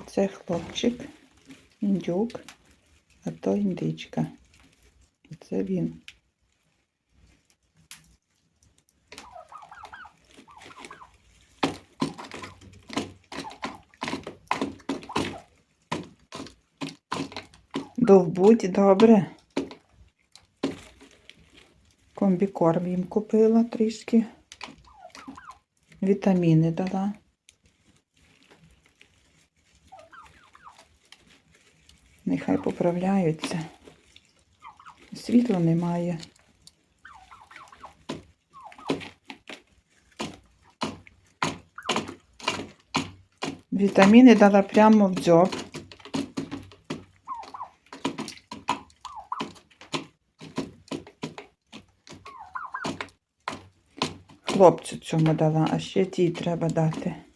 Оце хлопчик, індюк, а то індичка. І це він. Довбуть добре. Комбікорм їм купила трішки. Вітаміни дала. Нехай поправляються. Світла немає. Вітаміни дала прямо в дзьоб. Хлопцю цьому дала, а ще тій треба дати.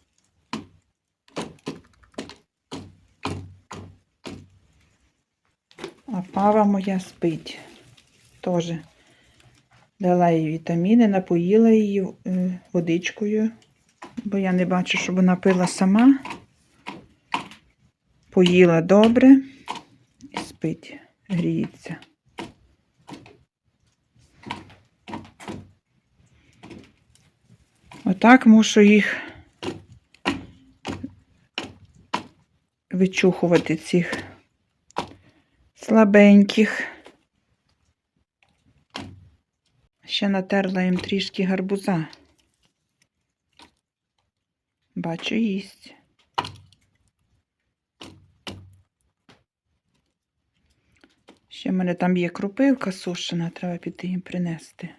А пава моя спить. Теж дала їй вітаміни, напоїла її е, водичкою, бо я не бачу, щоб вона пила сама. Поїла добре і спить, гріється. Отак мушу їх вичухувати цих слабеньких. Ще натерла їм трішки гарбуза. Бачу, їсть. Ще в мене там є крупивка сушена, треба піти їм принести.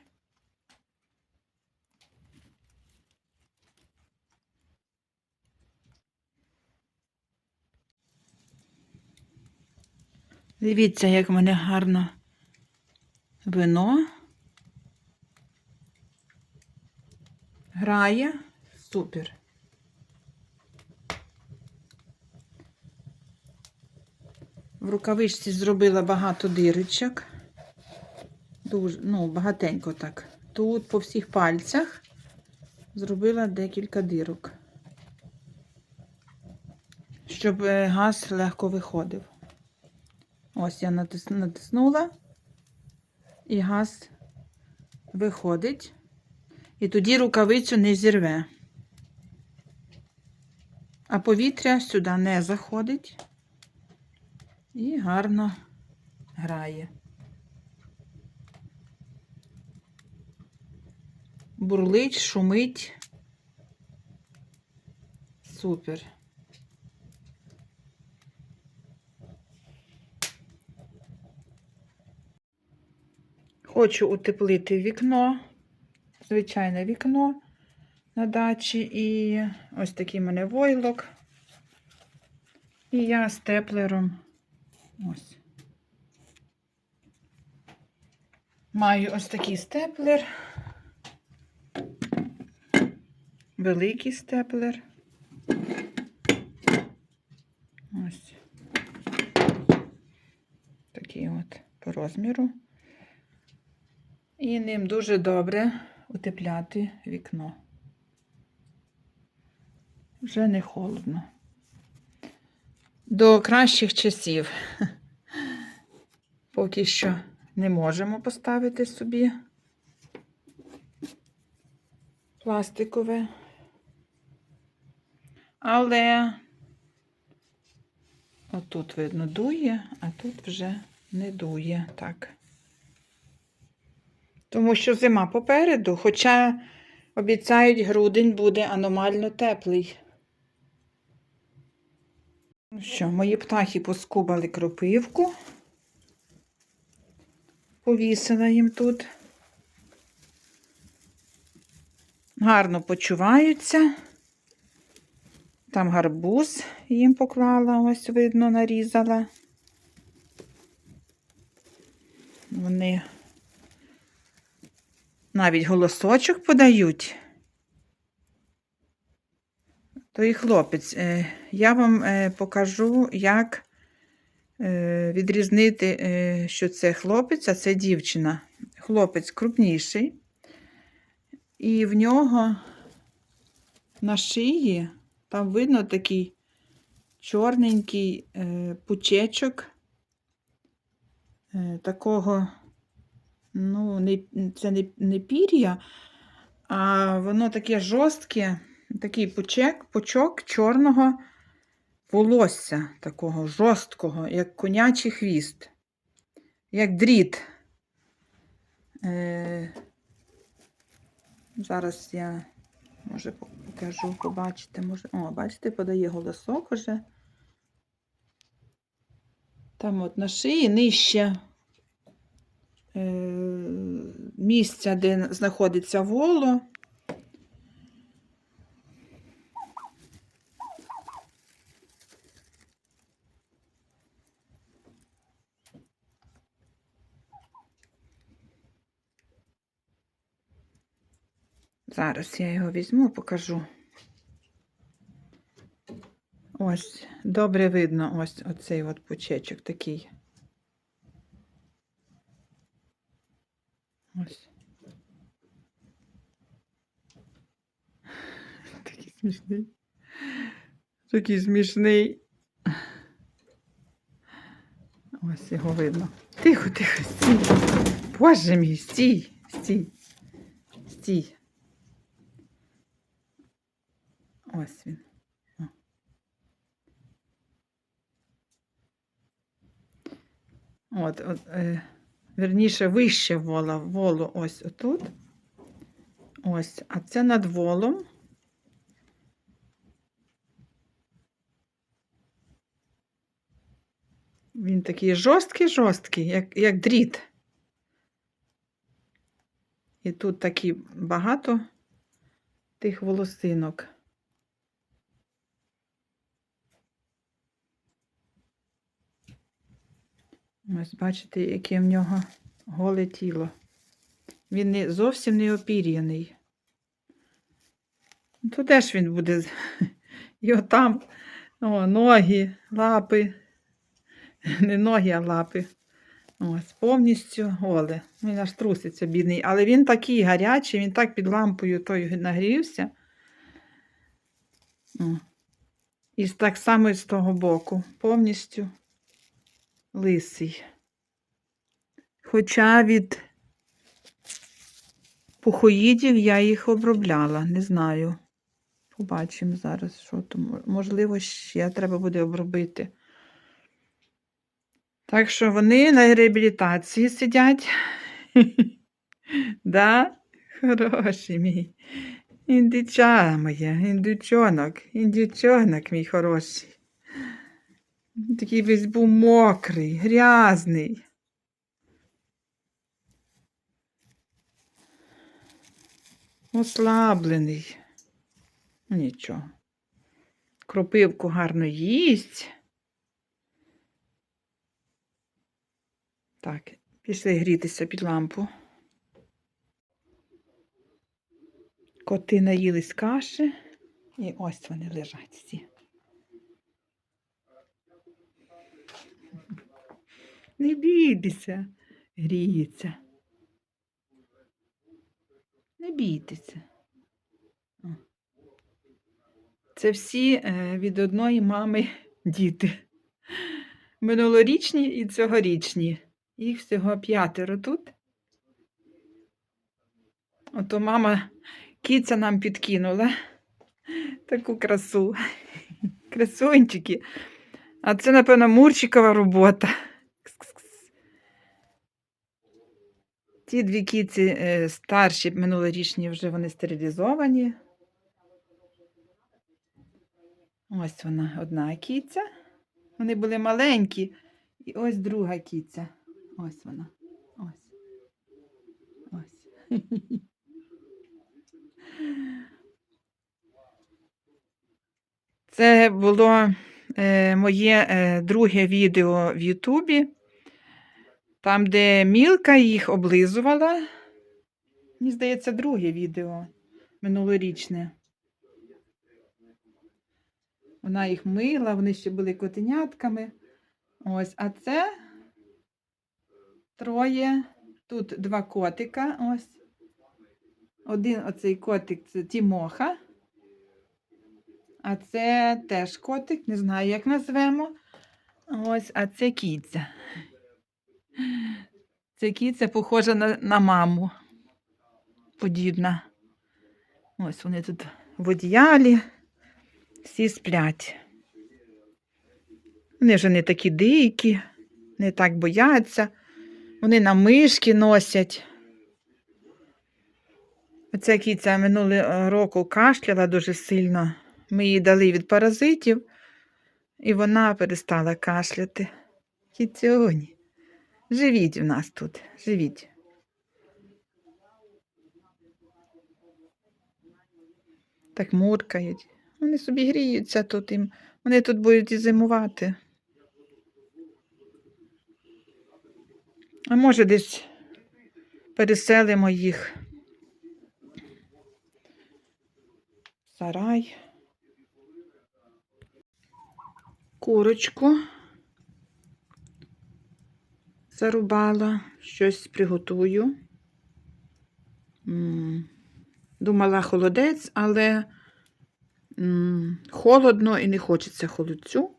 Дивіться, як в мене гарно вино грає. Супер. В рукавичці зробила багато дирочок. Дуже, ну, багатенько так. Тут по всіх пальцях зробила декілька дирок, щоб е, газ легко виходив. Ось я натис- натиснула, і газ виходить. І тоді рукавицю не зірве. А повітря сюди не заходить і гарно грає. Бурлить, шумить. Супер. Хочу утеплити вікно, звичайне вікно на дачі. І ось такий в мене войлок. І я степлером ось. Маю ось такий степлер. Великий степлер. Ось. Такий от по розміру. І ним дуже добре утепляти вікно. Вже не холодно. До кращих часів. Поки що не можемо поставити собі пластикове. Але отут, видно, дує, а тут вже не дує так. Тому що зима попереду, хоча обіцяють, грудень буде аномально теплий. Ну що, мої птахи поскубали кропивку. Повісила їм тут. Гарно почуваються. Там гарбуз їм поклала, ось видно, нарізала. Вони навіть голосочок подають. Той хлопець. Е, Я вам е, покажу, як е, відрізнити, що це хлопець, а це дівчина. Хлопець крупніший, і в нього на шиї там видно такий чорненький пучечок такого, ну, не, це не, не пір'я, а воно таке жорстке, такий пучек, пучок чорного волосся, такого жорсткого, як конячий хвіст, як дріт. Е, зараз я, може, покажу, побачите, може. О, бачите, подає голосок уже. Там от на шиї нижче місця, де знаходиться воло. Зараз я його візьму, покажу. Ось, добре видно ось оцей от пучечок такий. Ось. Такий смішний. Такий смішний. Ось його видно. Тихо, тихо, стій. Боже мій, стій, стій, стій. Ось він. От, от е, верніше, вище вола, воло ось отут. Ось, а це над волом. Він такий жорсткий, жорсткий, як, як дріт. І тут такі багато тих волосинок. Ось бачите, яке в нього голе тіло. Він не, зовсім не опір'яний. Ну, То де ж він буде? Його там о, ноги, лапи. Не ноги, а лапи. Ось, повністю голе. Він аж труситься, бідний. Але він такий гарячий, він так під лампою той нагрівся. О. І так само і з того боку. Повністю лисий. Хоча від пухоїдів я їх обробляла, не знаю. Побачимо зараз, що там. Можливо, ще треба буде обробити. Так що вони на реабілітації сидять. Да? Хороший мій. Індича моя, індичонок, індичонок мій хороший. Такий весь був мокрий, грязний. Ослаблений. Нічого. Кропивку гарно їсть. Так, пішли грітися під лампу. Коти наїлись каші. І ось вони лежать всі. Не бійтеся, гріється. Не бійтеся. Це всі е, від одної мами діти. Минулорічні і цьогорічні. Їх всього п'ятеро тут. Ото мама кіця нам підкинула таку красу. Красунчики. А це, напевно, Мурчикова робота. Кс-кс-кс. Ті дві кіці е, старші, минулорічні, вже вони стерилізовані. Ось вона, одна кіця. Вони були маленькі. І ось друга кіця. Ось вона. Ось. Ось. Це було е, моє е, друге відео в Ютубі, там, де Мілка їх облизувала. Мені здається, друге відео минулорічне. Вона їх мила, вони ще були котенятками. Ось, а це троє. Тут два котика. Ось. Один оцей котик це Тімоха. А це теж котик, не знаю, як назвемо. Ось, а це кіця. Це кіця похожа на, на маму. Подібна. Ось вони тут в одіялі. Всі сплять. Вони вже не такі дикі, не так бояться. Вони на мишки носять. Оця кіця минулого року кашляла дуже сильно. Ми їй дали від паразитів, і вона перестала кашляти. Кіцюні. Живіть в нас тут, живіть. Так муркають. Вони собі гріються тут. Вони тут будуть і зимувати. А може десь переселимо їх. Сарай. Курочку зарубала, щось приготую. Думала холодець, але холодно і не хочеться холодцю.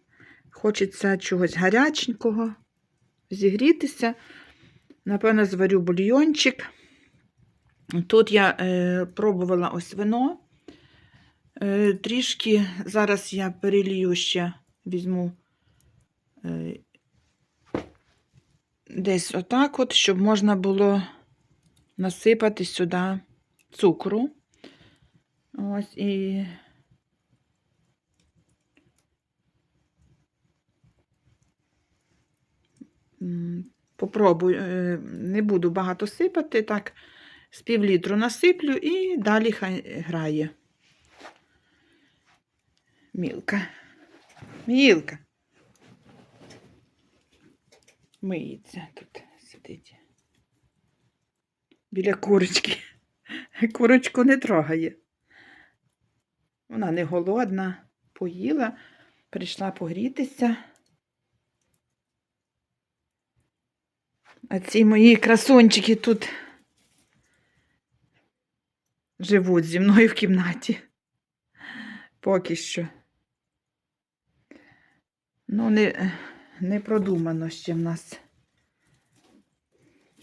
Хочеться чогось гаряченького, зігрітися. Напевно, зварю бульйончик. Тут я е, пробувала ось вино. Е, трішки зараз я перелію ще, візьму е, десь отак, от, щоб можна було насипати сюди цукру. Ось і. Попробую, е, не буду багато сипати, так, з півлітру насиплю і далі хай грає. Мілка. Мілка. Миється тут сидить. Біля курочки. Курочку не трогає. Вона не голодна, поїла, прийшла погрітися. А ці мої красунчики тут живуть зі мною в кімнаті. Поки що. Ну, не, не продумано ще в нас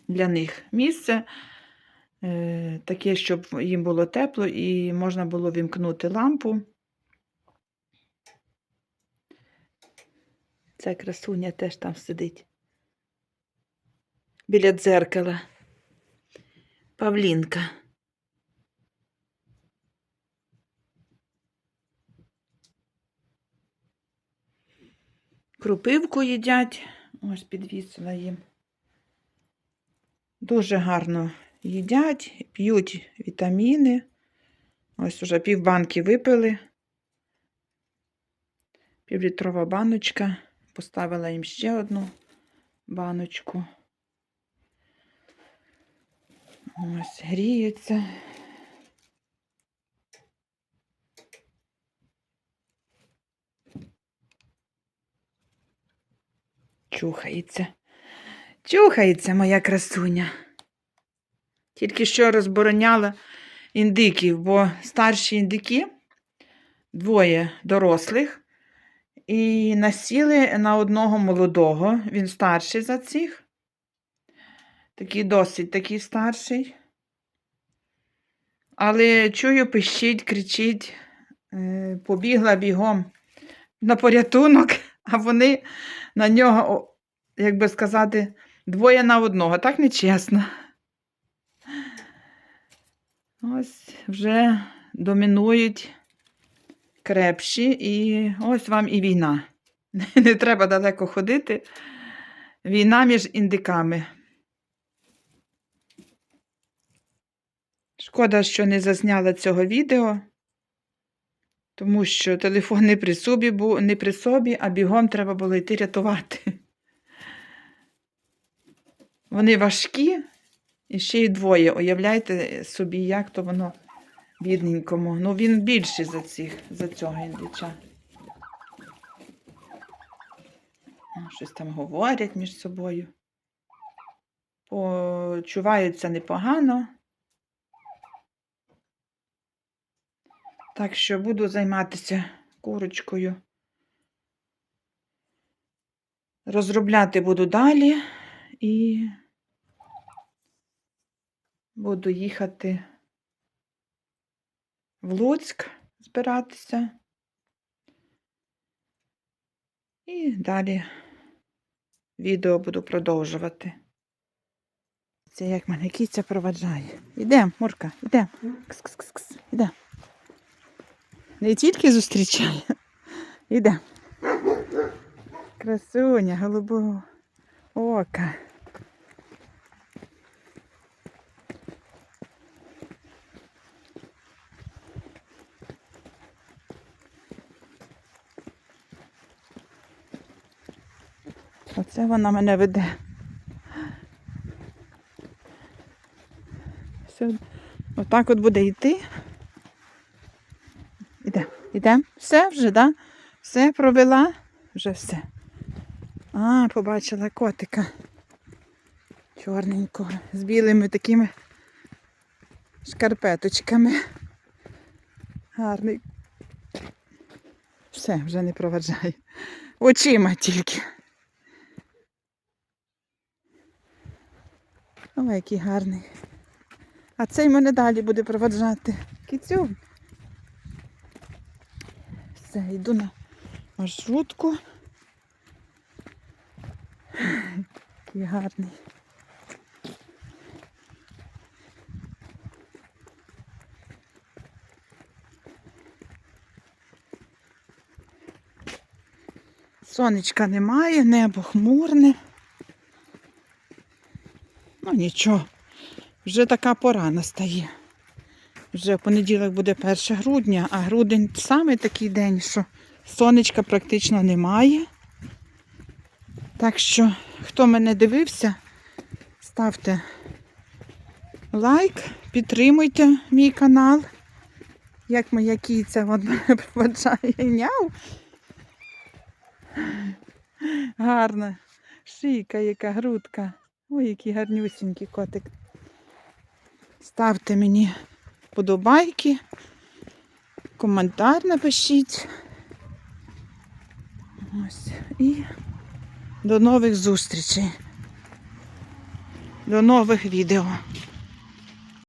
для них місце. Е, таке, щоб їм було тепло і можна було вімкнути лампу. Ця красуня теж там сидить. Біля дзеркала. Павлінка. Крупивку їдять. Ось підвісила їм. Дуже гарно їдять, п'ють вітаміни. Ось уже півбанки випили. Півлітрова баночка. Поставила їм ще одну баночку. Ось гріються. Чухається. Чухається моя красуня. Тільки що розбороняла індиків, бо старші індики, двоє дорослих, і насіли на одного молодого. Він старший за цих. Такий досить такий старший. Але чую, пищить, кричить, Е, побігла бігом на порятунок, а вони на нього, як би сказати, двоє на одного. Так нечесно. Ось вже домінують крепші, і ось вам і війна. Не треба далеко ходити. Війна між індиками. Шкода, що не засняла цього відео, тому що телефон не при собі, не при собі, а бігом треба було йти рятувати. Вони важкі, і ще й двоє. Уявляйте собі, як то воно бідненькому. Ну, він більший за цих, за цього індича. Щось там говорять між собою. Почуваються непогано. Так що буду займатися курочкою. Розробляти буду далі і буду їхати в Луцьк збиратися. І далі відео буду продовжувати. Це як мене кіця проваджає. Ідем, Мурка, ідем. Кс-кс-кс-кс. Ідем. Не тільки зустрічає. Ідем. Красуня, голубого ока. Оце вона мене веде. Все, отак от буде йти. Іде. Все вже, да? Все провела? Вже все. А, побачила котика. Чорненького, з білими такими шкарпеточками. Гарний. Все, вже не проваджає. Очима тільки. Ой, який гарний. А цей мене далі буде проваджати. Кіцю. Все, йду на маршрутку. Який гарний. Сонечка немає, небо хмурне. Ну нічого, вже така пора настає. Вже в понеділок буде 1 грудня, а грудень саме такий день, що сонечка практично немає. Так що, хто мене дивився, ставте лайк, підтримуйте мій канал. Як моя кіця от мене проваджає няв. Гарна. Шийка, яка грудка. Ой, який гарнюсінький котик. Ставте мені подобайки, коментар напишіть. Ось. І до нових зустрічей. До нових відео.